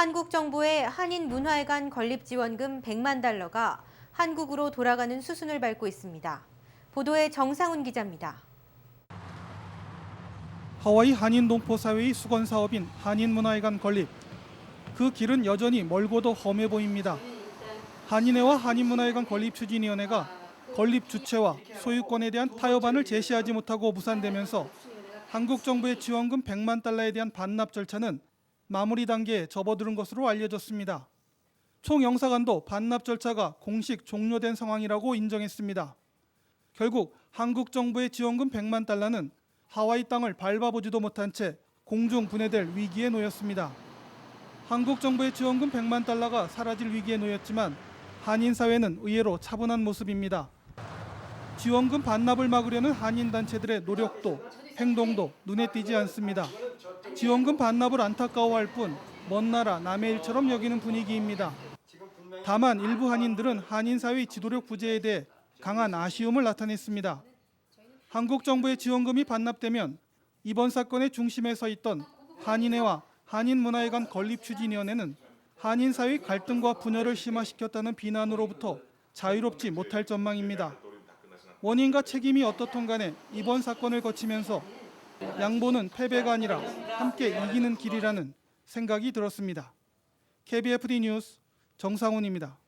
한국 정부의 한인 문화회관 건립 지원금 100만 달러가 한국으로 돌아가는 수순을 밟고 있습니다. 보도에 정상훈 기자입니다. 하와이 한인 동포 사회의 수건 사업인 한인 문화회관 건립. 그 길은 여전히 멀고도 험해 보입니다. 한인회와 한인 문화회관 건립 추진위원회가 건립 주체와 소유권에 대한 타협안을 제시하지 못하고 무산되면서 한국 정부의 지원금 100만 달러에 대한 반납 절차는 마무리 단계에 접어드는 것으로 알려졌습니다. 총영사관도 반납 절차가 공식 종료된 상황이라고 인정했습니다. 결국 한국 정부의 지원금 100만 달러는 하와이 땅을 밟아보지도 못한 채 공중 분해될 위기에 놓였습니다. 한국 정부의 지원금 100만 달러가 사라질 위기에 놓였지만 한인 사회는 의외로 차분한 모습입니다. 지원금 반납을 막으려는 한인 단체들의 노력도 행동도 눈에 띄지 않습니다. 지원금 반납을 안타까워할 뿐 먼 나라 남의 일처럼 여기는 분위기입니다. 다만 일부 한인들은 한인 사회의 지도력 부재에 대해 강한 아쉬움을 나타냈습니다. 한국 정부의 지원금이 반납되면 이번 사건의 중심에 서 있던 한인회와 한인문화회관 건립 추진위원회는 한인 사회의 갈등과 분열을 심화시켰다는 비난으로부터 자유롭지 못할 전망입니다. 원인과 책임이 어떻든 간에 이번 사건을 거치면서 양보는 패배가 아니라 함께 이기는 길이라는 생각이 들었습니다. KBFD 뉴스 정상훈입니다.